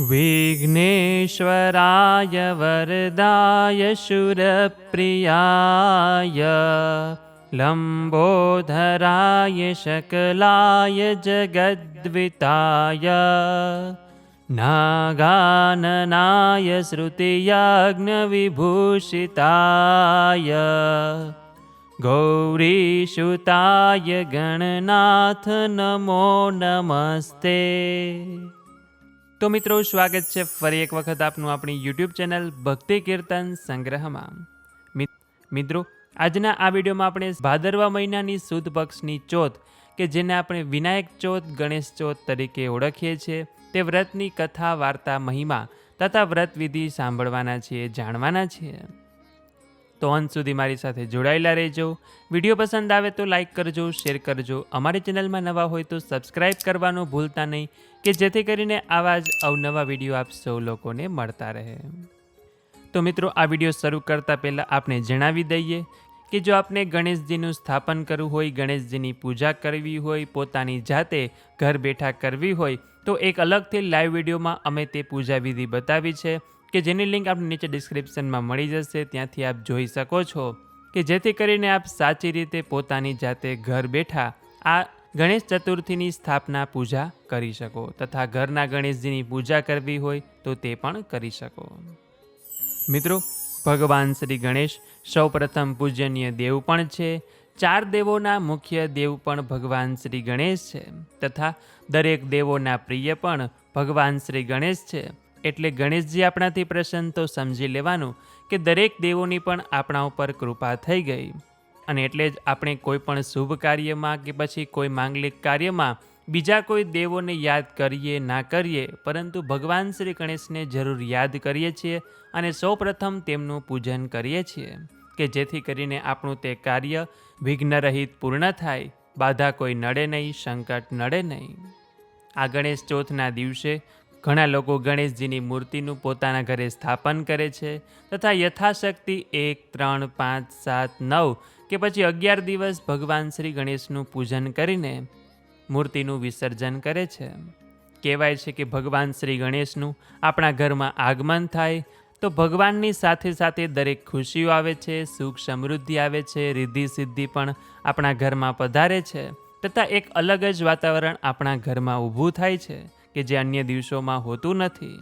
विघ्नेश्वराय वरदाय शुरप्रियाय लम्बोधराय शकलाय जगद्विताय नागाननाय श्रुतियाज्ञविभूषिताय गौरीशुताय गणनाथ नमो नमस्ते। તો મિત્રો, સ્વાગત છે ફરી એક વખત આપનું આપણી યુટ્યુબ ચેનલ ભક્તિ કીર્તન સંગ્રહમાં. મિત્રો, આજના આ વિડીયોમાં આપણે ભાદરવા મહિનાની સુદ પક્ષની ચોથ, કે જેને આપણે વિનાયક ચોથ, ગણેશ ચોથ તરીકે ઓળખીએ છીએ, તે વ્રતની કથા, વાર્તા, મહિમા તથા વ્રત વિધિ સાંભળવાના છીએ, જાણવાના છીએ. તો અંત સુધી મારી સાથે જોડાયેલા રહેજો. વીડિયો પસંદ આવે તો લાઇક કરજો, શેર કરજો. અમારી ચેનલમાં નવા હોય તો સબસ્ક્રાઇબ કરવાનું ભૂલતા નહીં, કે જેથી કરીને આવા જ અવનવા વીડિયો આપ સૌ લોકોને મળતા રહે. તો મિત્રો, આ વીડિયો શરૂ કરતાં પહેલાં આપણે જણાવી દઈએ કે જો આપને ગણેશજીનું સ્થાપન કરવું હોય, ગણેશજીની પૂજા કરવી હોય, પોતાની જાતે ઘર બેઠા કરવી હોય, તો એક અલગથી લાઈવ વિડીયોમાં અમે તે પૂજા વિધિ બતાવી છે. કે જેની લિંક આપણે નીચે ડિસ્ક્રિપ્શનમાં મળી જશે. ત્યાંથી આપ જોઈ શકો છો કે જેથી કરીને આપ સાચી રીતે પોતાની જાતે ઘર બેઠા આ ગણેશ ચતુર્થીની સ્થાપના પૂજા કરી શકો તથા ઘરના ગણેશજીની પૂજા કરવી હોય તો તે પણ કરી શકો. મિત્રો, ભગવાન શ્રી ગણેશ સૌપ્રથમ પૂજનીય દેવ પણ છે. ચાર દેવોના મુખ્ય દેવ પણ ભગવાન શ્રી ગણેશ છે તથા દરેક દેવોના પ્રિય પણ ભગવાન શ્રી ગણેશ છે. એટલે ગણેશજી આપણાથી પ્રસન્ન તો સમજી લેવાનું કે દરેક દેવોની પણ આપણા ઉપર કૃપા થઈ ગઈ. અને એટલે જ આપણે કોઈ પણ શુભ કાર્યમાં કે પછી કોઈ માંગલિક કાર્યમાં બીજા કોઈ દેવોને યાદ કરીએ ના કરીએ, પરંતુ ભગવાન શ્રી ગણેશને જરૂર યાદ કરીએ છીએ અને સૌપ્રથમ તેમનું પૂજન કરીએ છીએ કે જેથી કરીને આપણું તે કાર્ય વિઘ્નરહિત પૂર્ણ થાય, બાધા કોઈ નડે નહીં, સંકટ નડે નહીં. આ ગણેશ ચોથના દિવસે ઘણા લોકો ગણેશજીની મૂર્તિનું પોતાના ઘરે સ્થાપન કરે છે તથા યથાશક્તિ એક, ત્રણ, પાંચ, સાત, નવ કે પછી અગિયાર દિવસ ભગવાન શ્રી ગણેશનું પૂજન કરીને મૂર્તિનું વિસર્જન કરે છે. કહેવાય છે કે ભગવાન શ્રી ગણેશનું આપણા ઘરમાં આગમન થાય તો ભગવાનની સાથે સાથે દરેક ખુશીઓ આવે છે, સુખ સમૃદ્ધિ આવે છે, રિદ્ધિ સિદ્ધિ પણ આપણા ઘરમાં પધારે છે તથા એક અલગ જ વાતાવરણ આપણા ઘરમાં ઊભું થાય છે. કે જે અન્ય દિવસોમાં હોતું નથી.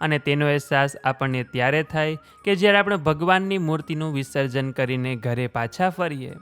અને તેનો અહેસાસ આપણને ત્યારે થાય કે જ્યારે આપણે ભગવાનની મૂર્તિનું વિસર્જન કરીને ઘરે પાછા ફરીએ.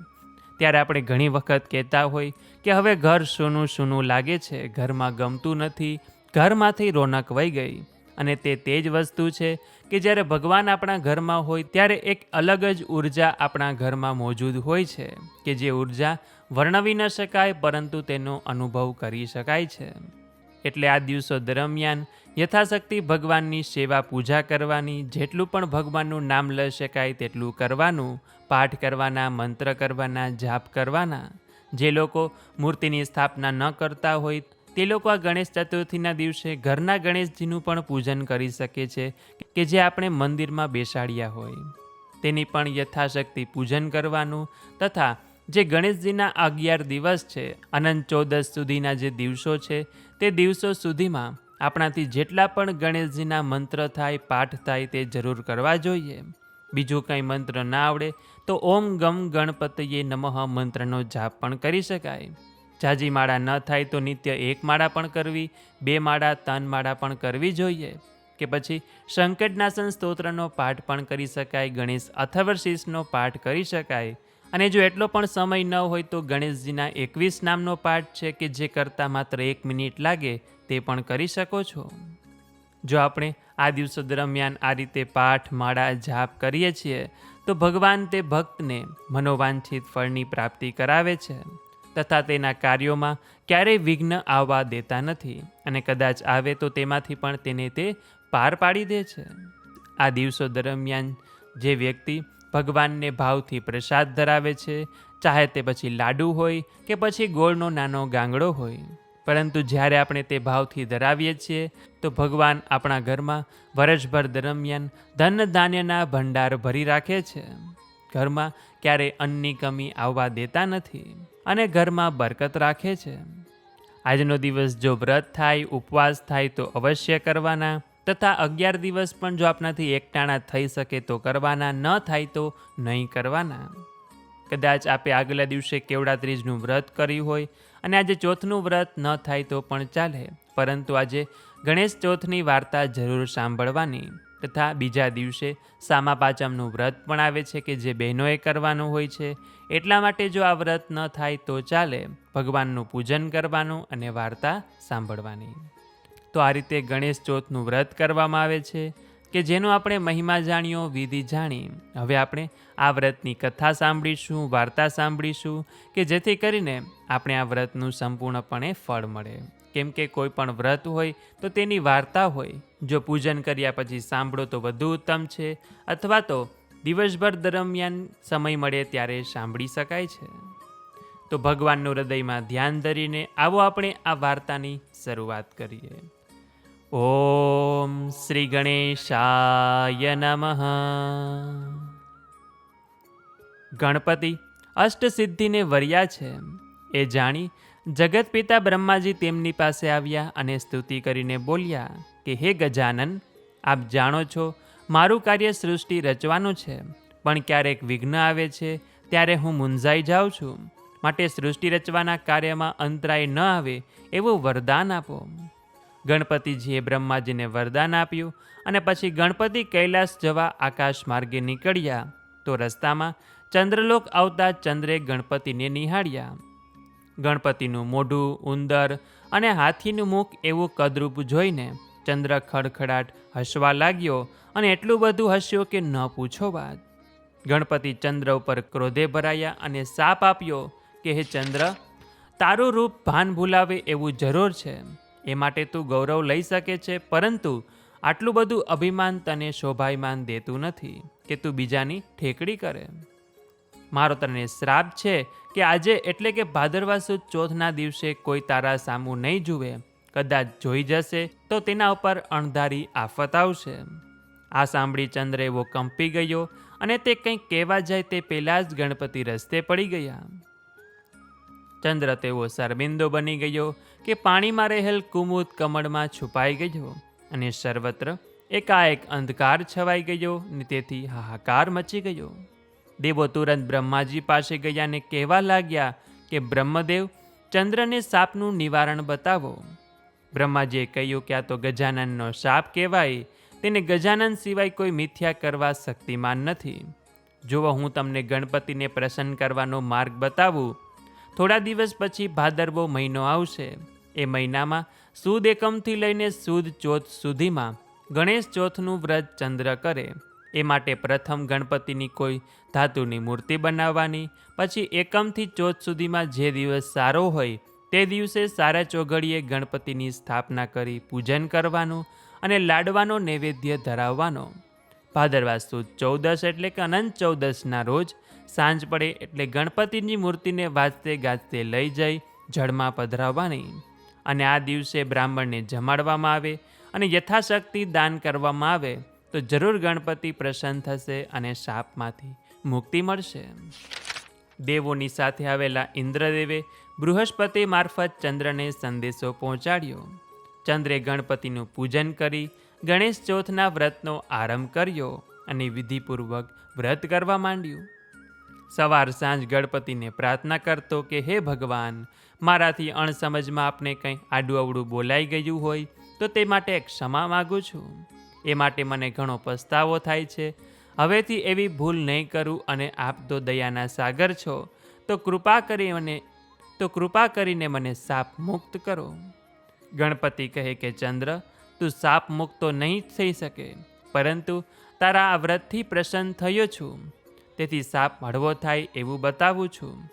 ત્યારે આપણે ઘણી વખત કહેતા હોય કે હવે ઘર સૂનું સૂનું લાગે છે, ઘરમાં ગમતું નથી, ઘરમાંથી રોનક વહી ગઈ. અને તે તે જ વસ્તુ છે કે જ્યારે ભગવાન આપણા ઘરમાં હોય ત્યારે એક અલગ જ ઊર્જા આપણા ઘરમાં મોજૂદ હોય છે, કે જે ઊર્જા વર્ણવી ન શકાય પરંતુ તેનો અનુભવ કરી શકાય છે. એટલે આ દિવસો દરમિયાન યથાશક્તિ ભગવાનની સેવા પૂજા કરવાની, જેટલું પણ ભગવાનનું નામ લઈ શકાય તેટલું કરવાનું, પાઠ કરવાના, મંત્ર કરવાના, જાપ કરવાના. જે લોકો મૂર્તિની સ્થાપના ન કરતા હોય, તે લોકો આ ગણેશ ચતુર્થીના દિવસે ઘરના ગણેશજીનું પણ પૂજન કરી શકે છે કે જે આપણે મંદિરમાં બેસાડ્યા હોય. તેની પણ યથાશક્તિ પૂજન કરવાનું તથા જે ગણેશજીના અગિયાર દિવસ છે, અનંત ચૌદસ સુધીના જે દિવસો છે, તે દિવસો સુધીમાં આપણાથી જેટલા પણ ગણેશજીના મંત્ર થાય, પાઠ થાય તે જરૂર કરવા જોઈએ. બીજું કંઈ મંત્ર ના આવડે તો ઓમ ગમ ગણપતયે નમઃ મંત્રનો જાપ પણ કરી શકાય. જાજી માળા ન થાય તો નિત્ય એક માળા પણ કરવી, બે માળા, ત્રણ માળા પણ કરવી જોઈએ. કે પછી સંકટનાશન સ્તોત્રનો પાઠ પણ કરી શકાય, ગણેશ અથર્વશીષનો પાઠ કરી શકાય. અને જો એટલો પણ સમય ન હોય તો ગણેશજીના એકવીસ નામનો પાઠ છે કે જે કરતાં માત્ર એક મિનિટ લાગે તે પણ કરી શકો છો. જો આપણે આ દિવસો દરમિયાન આ રીતે પાઠ, માળા, જાપ કરીએ છીએ, તો ભગવાન તે ભક્તને મનોવાંછિત ફળની પ્રાપ્તિ કરાવે છે. તથા તેના કાર્યોમાં ક્યારેય વિઘ્ન આવવા દેતા નથી અને કદાચ આવે તો તેમાંથી પણ તેને તે પાર પાડી દે છે. આ દિવસો દરમિયાન જે વ્યક્તિ ભગવાનને ભાવથી પ્રસાદ ધરાવે છે. ચાહે તે પછી લાડુ હોય કે પછી ગોળનો નાનો ગાંગડો હોય. પરંતુ જ્યારે આપણે તે ભાવથી ધરાવીએ છીએ, તો ભગવાન આપણા ઘરમાં વર્ષભર દરમિયાન ધન ધાન્યના ભંડાર ભરી રાખે છે. ઘરમાં ક્યારેય અન્નની કમી આવવા દેતા નથી અને ઘરમાં બરકત રાખે છે. આજનો દિવસ જો વ્રત થાય, ઉપવાસ થાય તો અવશ્ય કરવાના. તથા અગિયાર દિવસ પણ જો આપનાથી એકટાણા થઈ શકે તો કરવાના, ન થાય તો નહીં કરવાના. કદાચ આપે આગલા દિવસે કેવડા ત્રીજનું વ્રત કર્યું હોય અને આજે ચોથનું વ્રત ન થાય તો પણ ચાલે, પરંતુ આજે ગણેશ ચોથની વાર્તા જરૂર સાંભળવાની. તથા બીજા દિવસે સામા પાંચમનું વ્રત પણ આવે છે કે જે બહેનોએ કરવાનું હોય છે. એટલા માટે જો આ વ્રત ન થાય તો ચાલે, ભગવાનનું પૂજન કરવાનું અને વાર્તા સાંભળવાની. તો આ રીતે ગણેશ ચોથનું વ્રત કરવામાં આવે છે, કે જેનો આપણે મહિમા જાણ્યો, વિધિ જાણી. હવે આપણે આ વ્રતની કથા સાંભળીશું, વાર્તા સાંભળીશું, કે જેથી કરીને આપણે આ વ્રતનું સંપૂર્ણપણે ફળ મળે. કેમ કે કોઈ પણ વ્રત હોય તો તેની વાર્તા હોય. જો પૂજન કર્યા પછી સાંભળો તો વધુ ઉત્તમ છે, અથવા તો દિવસભર દરમિયાન સમય મળે ત્યારે સાંભળી શકાય છે. તો ભગવાનનું હૃદયમાં ધ્યાન ધરીને આવો આપણે આ વાર્તાની શરૂઆત કરીએ. ઓમ શ્રી ગણેશાય નમઃ. ગણપતિ અષ્ટસિદ્ધિને વર્યા છે. એ જાણી જગત પિતા બ્રહ્માજી તેમની પાસે આવ્યા અને સ્તુતિ કરીને બોલ્યા કે, હે ગજાનન, આપ જાણો છો, મારું કાર્ય સૃષ્ટિ રચવાનું છે, પણ ક્યારેક વિઘ્ન આવે છે, ત્યારે હું મૂંઝાઈ જાઉં છું. માટે સૃષ્ટિ રચવાના કાર્યમાં અંતરાય ન આવે, એવું વરદાન આપો. ગણપતિજીએ બ્રહ્માજીને વરદાન આપ્યું અને પછી ગણપતિ કૈલાસ જવા આકાશ માર્ગે નીકળ્યા તો રસ્તામાં ચંદ્રલોક આવતા ચંદ્રે ગણપતિને નિહાળ્યા. ગણપતિનું મોઢું ઉંદર અને હાથીનું મુખ એવું કદરૂપ જોઈને ચંદ્ર ખડખડાટ હસવા લાગ્યો અને એટલું બધું હસ્યો કે ન પૂછો વાત. ગણપતિ ચંદ્ર ઉપર ક્રોધે ભરાયા અને સાપ આપ્યો કે, હે ચંદ્ર, તારું રૂપ ભાન ભૂલાવે એવું જરૂર છે. એ માટે તું ગૌરવ લઈ શકે છે, પરંતુ આટલું બધું અભિમાન તને શોભાયમાન દેતું નથી કે તું બીજાની ઠેકડી કરે. મારો તને શ્રાપ છે કે આજે એટલે કે ભાદરવા સુદ ચોથના દિવસે કોઈ તારા સામું નહીં જુએ. કદાચ જોઈ જશે તો તેના ઉપર અણધારી આફત આવશે. આ સાંભળી ચંદ્ર એવો કંપી ગયો અને તે કંઈક કહેવા જાય તે પહેલાં જ ગણપતિ રસ્તે પડી ગયા. ચંદ્ર તેવો શર્મિંદો બની ગયો કે પાણીમાં રહેલ કુમુદ કમળમાં છુપાઈ ગયો અને સર્વત્ર એકાએક અંધકાર છવાઈ ગયો ને તેથી હાહાકાર મચી ગયો. દેવો તુરંત બ્રહ્માજી પાસે ગયા ને કહેવા લાગ્યા કે, બ્રહ્મદેવ, ચંદ્રને સાપનું નિવારણ બતાવો. બ્રહ્માજીએ કહ્યું કે, આ તો ગજાનનનો સાપ કહેવાય. તેને ગજાનન સિવાય કોઈ મિથ્યા કરવા શક્તિમાન નથી. જુઓ, હું તમને ગણપતિને પ્રસન્ન કરવાનો માર્ગ બતાવું. થોડા દિવસ પછી ભાદરવો મહિનો આવશે. એ મહિનામાં સુદ એકમથી લઈને સુદ ચોથ સુધીમાં ગણેશ ચોથનું વ્રત ચંદ્ર કરે. એ માટે પ્રથમ ગણપતિની કોઈ ધાતુની મૂર્તિ બનાવવાની, પછી એકમથી ચોથ સુધીમાં જે દિવસ સારો હોય તે દિવસે સારા ચોઘડીએ ગણપતિની સ્થાપના કરી પૂજન કરવાનું અને લાડવાનો નૈવેદ્ય ધરાવવાનો. ભાદરવા સુદ ચૌદસ એટલે કે અનંત ચૌદસના રોજ સાંજ પડે એટલે ગણપતિની મૂર્તિને વાજતે ગાજતે લઈ જઈ જળમાં પધરાવવાની. અને આ દિવસે બ્રાહ્મણને જમાડવામાં આવે અને યથાશક્તિ દાન કરવામાં આવે, તો જરૂર ગણપતિ પ્રસન્ન થશે અને શાપમાંથી મુક્તિ મળશે. દેવોની સાથે આવેલા ઇન્દ્રદેવે બૃહસ્પતિ મારફત ચંદ્રને સંદેશો પહોંચાડ્યો. ચંદ્રે ગણપતિનું પૂજન કરી ગણેશ ચોથના વ્રતનો આરંભ કર્યો અને વિધિપૂર્વક વ્રત કરવા માંડ્યું. સવાર સાંજ ગણપતિને પ્રાર્થના કરતો કે, હે ભગવાન, મારાથી અણસમજમાં આપને કંઈ આડું અવડું બોલાઈ ગયું હોય, તો તે માટે ક્ષમા માગું છું. એ માટે મને ઘણો પસ્તાવો થાય છે. હવેથી એવી ભૂલ નહીં કરું અને આપ તો દયાના સાગર છો, તો કૃપા કરી મને, તો કૃપા કરીને મને સાપ મુક્ત કરો. ગણપતિ કહે કે, ચંદ્ર, તું સાપ મુક્ત તો નહીં થઈ શકે, પરંતુ તારા આ વ્રતથી પ્રસન્ન થયો છું. તેથી સાપ હળવો થાય એવું બતાવું છું.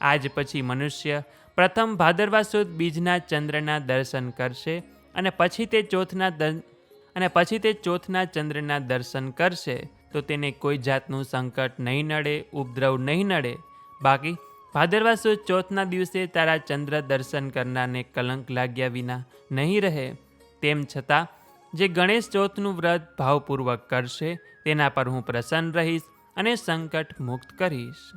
આજ પછી મનુષ્ય પ્રથમ ભાદરવા સુદ બીજના ચંદ્રના દર્શન કરશે અને પછી તે ચોથના અને પછી તે ચોથના ચંદ્રના દર્શન કરશે. તો તેને કોઈ જાતનું સંકટ નહીં નડે, ઉપદ્રવ નહીં નડે. બાકી, ભાદરવા સુદ ચોથના દિવસે તારા ચંદ્ર દર્શન કરનારને કલંક લાગ્યા વિના નહીં રહે. તેમ છતાં, જે ગણેશ ચોથનું વ્રત ભાવપૂર્વક કરશે, તેના પર હું પ્રસન્ન રહીશ. અને સંકટ મુક્ત કરીશ.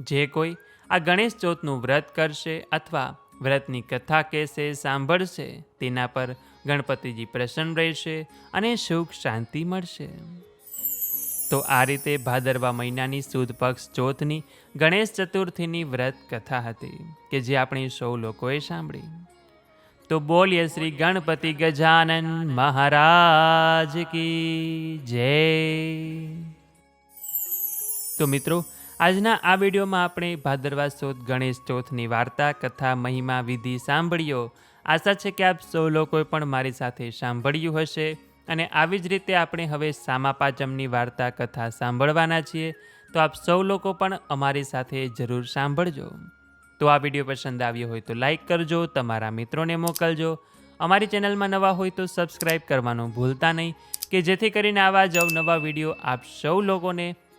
જે કોઈ આ ગણેશ ચોથનું વ્રત કરશે અથવા વ્રતની કથા કહેશે, સાંભળશે, તેના પર ગણપતિજી પ્રસન્ન રહેશે અને સુખ શાંતિ મળશે. તો આ રીતે ભાદરવા મહિનાની સુદ પક્ષ ચોથની ગણેશ ચતુર્થીની વ્રત કથા હતી કે જે આપણે સૌ લોકોએ સાંભળી. તો બોલીએ શ્રી ગણપતિ ગજાનન મહારાજ કી જય. તો મિત્રો, આજના આ વિડીયોમાં આપણે ભાદરવા ચોથ ગણેશ ચોથની વાર્તા, કથા, મહિમા, વિધિ સાંભળ્યો આશા છે કે આપ સૌ લોકોએ પણ મારી સાથે સાંભળ્યું હશે. અને આવી જ રીતે આપણે હવે સામા પાંચમની વાર્તા, કથા સાંભળવાના છીએ. તો આપ સૌ લોકો પણ અમારી સાથે જરૂર સાંભળજો. તો આ વીડિયો પસંદ આવ્યો હોય તો લાઈક કરજો, તમારા મિત્રોને મોકલજો. અમારી ચેનલમાં નવા હોય તો સબસ્ક્રાઈબ કરવાનું ભૂલતા નહીં, કે જેથી કરીને આવા જ અવનવા વીડિયો આપ સૌ લોકોને